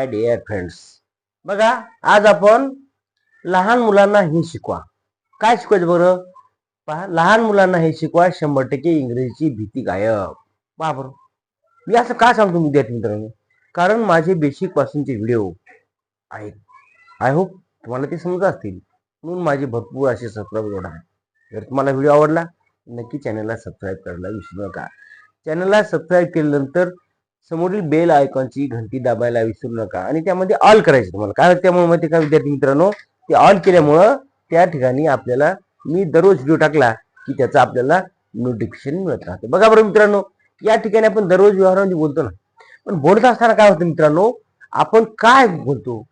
My dear friends बघा आज आपण लहान मुलांना हे शिकवा. काय शिकवायचं बरं? पहा लहान मुलांना हे शिकवा शंभर टक्के इंग्रजीची भीती गायब. पहा बरं. मी असं का सांगतो विद्यार्थी मित्रांनो? कारण माझे बेसिक पासूनचे व्हिडिओ आहेत. आय होप तुम्हाला ते समजत असतील. म्हणून माझे भरपूर असे सबस्क्राईबर आहेत. जर तुम्हाला व्हिडिओ आवडला नक्की चॅनलला सबस्क्राईब करायला विसरू नका. चॅनलला सबस्क्राईब केल्यानंतर समोरील बेल आयकॉनची घंटी दाबायला विसरू नका. आणि त्यामध्ये ऑल करायचं तुम्हाला. काय त्यामुळे माहिती का विद्यार्थी मित्रांनो? ते ऑल केल्यामुळं त्या ठिकाणी आपल्याला मी दररोज व्हिडिओ टाकला की त्याचं आपल्याला नोटिफिकेशन मिळत राहते. बघा बरं मित्रांनो या ठिकाणी आपण दररोज व्यवहारामध्ये बोलतो ना. पण बोलत असताना काय होतं मित्रांनो आपण काय बोलतो?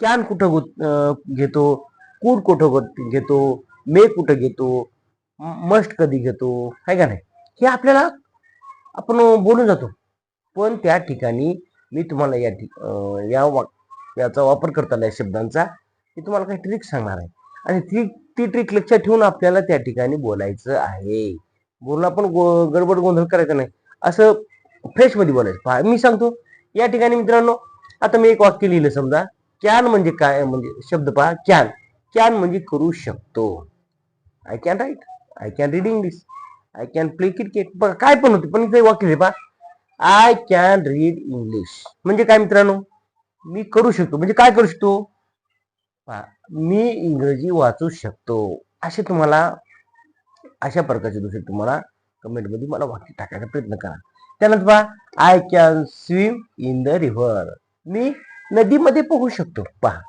कॅन कुठं गो- घेतो? कूड कुठं घेतो? मे कुठं घेतो? मस्ट कधी घेतो? आहे का नाही? हे आपल्याला आपण बोलून जातो. पण त्या ठिकाणी मी तुम्हाला या ठिक या वा याचा वापर करताना या शब्दांचा मी तुम्हाला काही ट्रिक सांगणार आहे. आणि ती ती ट्रिक लक्षात ठेवून आपल्याला त्या ठिकाणी बोलायचं आहे. बोलणं आपण गो- गडबड गोंधळ करायचं नाही. असं फ्रेशमध्ये बोलायचं. पहा मी सांगतो या ठिकाणी मित्रांनो आता मी एक वाक्य लिहिलं समजा. कॅन म्हणजे काय? म्हणजे शब्द पहा कॅन. कॅन म्हणजे करू शकतो. I can write I can read English I can play cricket बघा काय पण होते पण इथे वाक्य लिहि पहा. आय कॅन रीड इंग्लिश म्हणजे काय मित्रांनो? मी करू शकतो. म्हणजे काय करू शकतो? पहा, मी इंग्रजी वाचू शकतो. असे तुम्हाला अशा प्रकारचे दुसरे तुम्हाला कमेंटमध्ये मला वाक्य टाकायचा प्रयत्न करा. त्यानंतर पहा I can swim in the river मी नदीमध्ये पोहू शकतो. पहा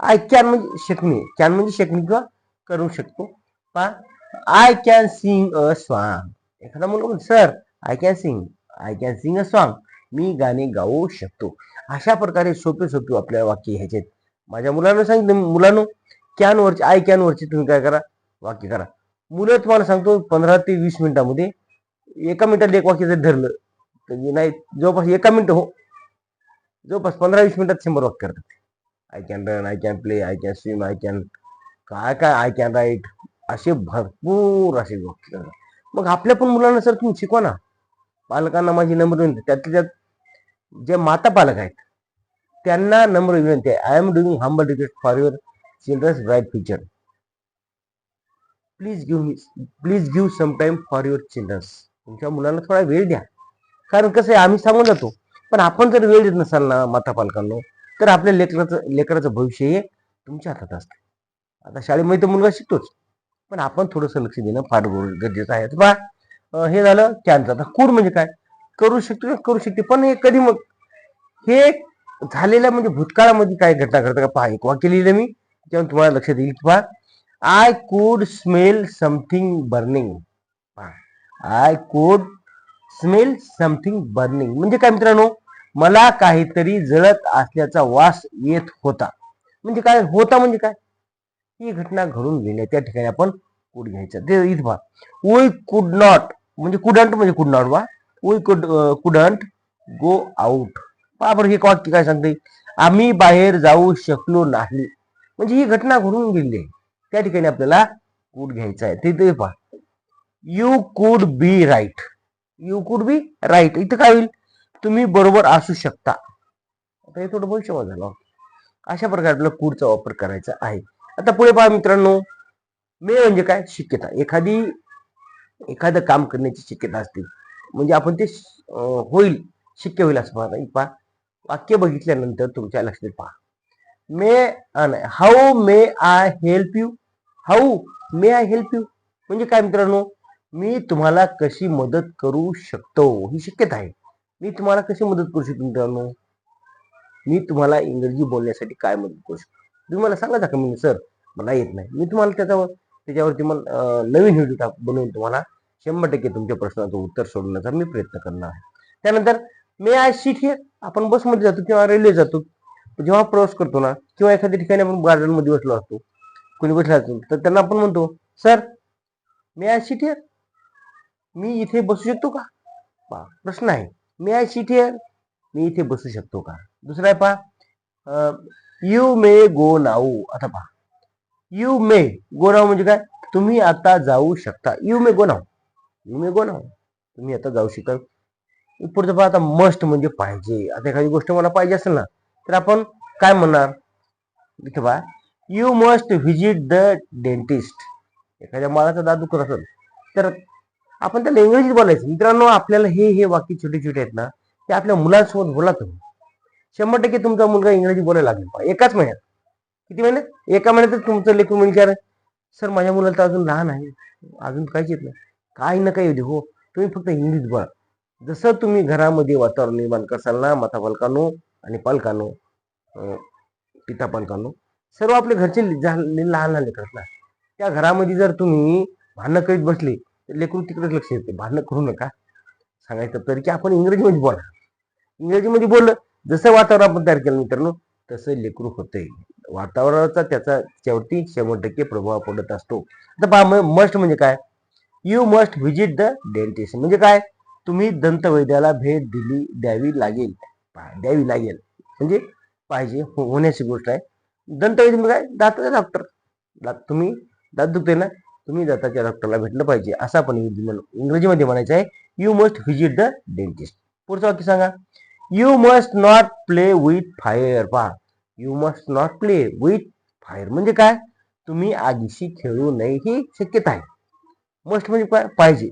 आय कॅन म्हणजे शकणे. कॅन म्हणजे शकणे किंवा करू शकतो. पहा I can sing a song एखादा मुलगा sir I can sing I can sing a song मी गाणे गाऊ शकतो. अशा प्रकारे सोपे सोपे आपल्याला वाक्य ह्याचे आहेत. माझ्या मुलांना सांगितलं मुलांनो कॅनवरची आय कॅन वरचे तुम्ही काय करा? वाक्य करा. मुलं तुम्हाला सांगतो पंधरा ते वीस मिनिटामध्ये एका मिनिटात एक वाक्य जर धरलं तर नाही जवळपास एका मिनिट हो जवळपास पंधरा वीस मिनिटात शंभर वाक्य करतात. I can run I can play I can swim I can काय काय आय कॅन राईट असे भरपूर असे वाक्य करतात. मग आपल्या पण मुलांना सर तुम्ही शिकवा ना. पालकांना माझी नम्र विनंती. त्यातल्या त्यात जे माता पालक आहेत त्यांना नम्र विनंती आहे. I am doing humble request for your children's bright future please give me please give some time for your children's तुमच्या मुलांना थोडा वेळ द्या. कारण कसं आहे आम्ही सांगून जातो पण आपण जर वेळ देत नसाल ना माता पालकांनो तर आपल्या लेकराचं लेकराचं भविष्य हे तुमच्या हातात असतं. आता शाळेमध्ये तर मुलगा शिकतोच पण आपण थोडंसं लक्ष देणं फार गरजेचं आहे. तर हे झालं कॅनचं आता कूड म्हणजे काय? करू शकतो करू शकते पण हे कधी मग हे झालेल्या म्हणजे भूतकाळामध्ये काय घटना घडतं का? पहा एक वाक्य लिहिलं मी त्याच्यावर तुम्हाला लक्षात येईल की पहा. I could smell something burning I could smell something burning म्हणजे काय मित्रांनो? मला काहीतरी जळत असल्याचा वास येत होता. म्हणजे काय? होता म्हणजे काय? ही घटना घडून गेली त्या ठिकाणी आपण कुड घ्यायचं. ते इथं पहा. वी कुड नॉट म्हणजे कुडंट म्हणजे कुड नॉट वा वी कुड कुडंट गो आउट पहा बरं हे वाक्य काय सांगते? आम्ही बाहेर जाऊ शकलो नाही. म्हणजे ही घटना घडून गेली. आहे त्या ठिकाणी आपल्याला कुड घ्यायचा आहे. ते पहा. You could be right you could be right इथं काय होईल? तुम्ही बरोबर असू शकता. आता हे थोडं भविष्यवाद झालं. अशा प्रकारे आपल्याला कूडचा वापर करायचा आहे. आता पुढे पहा मित्रांनो. मे म्हणजे काय? शक्यता. एखादी एखादं काम करण्याची शक्यता असते. म्हणजे आपण ते होईल शक्य होईल असं पहा पहा वाक्य बघितल्यानंतर तुमच्या लक्षात पहा. May how may I help you how may I help you म्हणजे काय मित्रांनो? मी तुम्हाला कशी मदत करू शकतो? ही शक्यता आहे. मी तुम्हाला कशी मदत करू शकतो मित्रांनो? मी तुम्हाला इंग्रजी बोलण्यासाठी काय मदत करू शकतो? तुम्ही मला सांगा का मी सर. मला येत नाही. मी तुम्हाला त्याच्यावर त्याच्यावरती मला नवीन व्हिडिओ टाक बनवून तुम्हाला शंभर टक्के तुमच्या प्रश्नाचं उत्तर सोडवण्याचा मी प्रयत्न करणार आहे. त्यानंतर मे आय सीट हे आपण बसमध्ये जातो किंवा रेल्वे जातो. जेव्हा प्रवास करतो ना किंवा एखाद्या ठिकाणी आपण गार्डनमध्ये बसलो असतो कोणी बसला असतो तर त्यांना आपण म्हणतो sir may I sit here मी इथे बसू शकतो का? पहा, प्रश्न आहे. मे आय सीट हिअर मी इथे बसू शकतो का? दुसरा आहे पहा यू मे गो नाऊ आता पहा. यू मे गो नाव म्हणजे काय? तुम्ही आता जाऊ शकता. You may go now you may गो नाव तुम्ही आता जाऊ शकता पुढचं पहा आता मस्ट म्हणजे पाहिजे. आता एखादी गोष्ट मला पाहिजे असेल ना तर आपण काय म्हणणार? इथे पहा. You must visit the dentist एखाद्या मालाचा दात दुखत असेल? तर आपण त्याला इंग्रजीत बोलायचं. मित्रांनो आपल्याला हे हे वाक्य छोटे छोटे आहेत ना ते आपल्या मुलांसोबत बोला तुम्ही. शंभर टक्के तुमचा मुलगा इंग्रजी बोलायला लागेल. एकाच महिन्यात. किती महिन्यात एका महिन्यातच तुमचं लेखू विचार. सर माझ्या मुलाला तर अजून लहान आहे. अजून काहीच येत नाही. काही ना काही हो. तुम्ही फक्त हिंदीच बोला जसं तुम्ही घरामध्ये वातावरण निर्माण करसाल ना माता पालकांनो आणि पालकांनो पिता पालकांनो सर्व आपले घरचे झाले लहान लहान लेकरं ना. त्या घरामध्ये जर तुम्ही भांडणं करीत बसले तर लेकरू तिकडेच लक्ष येते भांडणं करू नका. सांगायचं तर की आपण इंग्रजीमध्ये बोला. इंग्रजीमध्ये बोललं जसं वातावरण आपण तयार केलं मित्रांनो तसं लेकरू होतंय. वातावरणाचा त्याचा शेवटी शंभर टक्के प्रभाव पडत असतो. आता पहा मस्ट म्हणजे काय? You must visit the dentist म्हणजे काय? तुम्ही दंतवैद्याला भेट दिली द्यावी लागेल. पहा, द्यावी लागेल. म्हणजे पाहिजे हो- होण्याची गोष्ट आहे. दंतवैद्य म्हणजे काय? दाताचा डॉक्टर दात तुम्ही दात दुखते ना तुम्ही दाताच्या डॉक्टरला भेटलं पाहिजे. असं आपण इंग्रजीमध्ये म्हणायचं आहे. You must visit the dentist पुढचं वाक्य सांगा. You must not play with fire पहा you must not play with fire म्हणजे काय? तुम्ही आगीशी खेळू नये ही शक्यता आहे. मस्ट म्हणजे काय पाहिजे.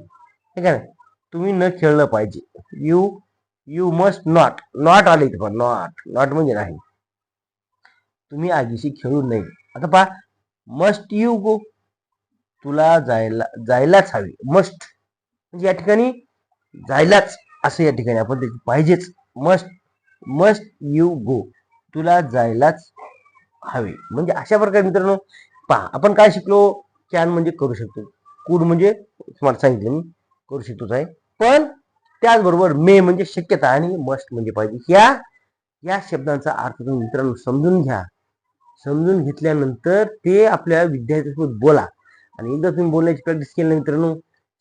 काय? तुम्ही न खेळलं पाहिजे. You you must not not आले इथे पण नॉट नॉट म्हणजे नाही. तुम्ही आगीशी खेळू नये. आता पहा मस्ट यू गो तुला जायला जायलाच हवी. मस्ट म्हणजे या ठिकाणी जायलाच. असं या ठिकाणी आपण पाहिजेच. मस्ट मस्ट यू गो तुला जायलाच हवे. म्हणजे अशा प्रकारे मित्रांनो पहा आपण काय शिकलो? कॅन म्हणजे करू शकतो. कूड म्हणजे तुम्हाला सांगितलं मी करू शकतोच आहे पण त्याचबरोबर मे म्हणजे शक्यता आणि मस्ट म्हणजे पाहिजे. या या शब्दांचा अर्थ तुम्ही मित्रांनो समजून घ्या. समजून घेतल्यानंतर ते आपल्या विद्यार्थ्यांसोबत बोला. आणि एकदा तुम्ही बोलण्याची प्रॅक्टिस केली मित्रांनो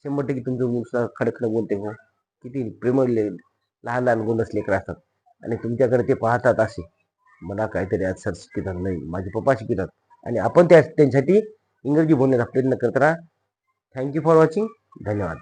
शंभर टक्के तुमचं मुलं खडखड बोलते हो. किती प्रेमळले लहान लहान गुण लेकर असतात. आणि तुमच्याकडे ते पाहतात असे. मला काहीतरी आज सर शिकतात नाही. माझे पप्पा शिकतात आणि आपण त्या त्यांच्यासाठी इंग्रजी बोलण्याचा प्रयत्न करत राहा. थँक्यू फॉर वॉचिंग धन्यवाद.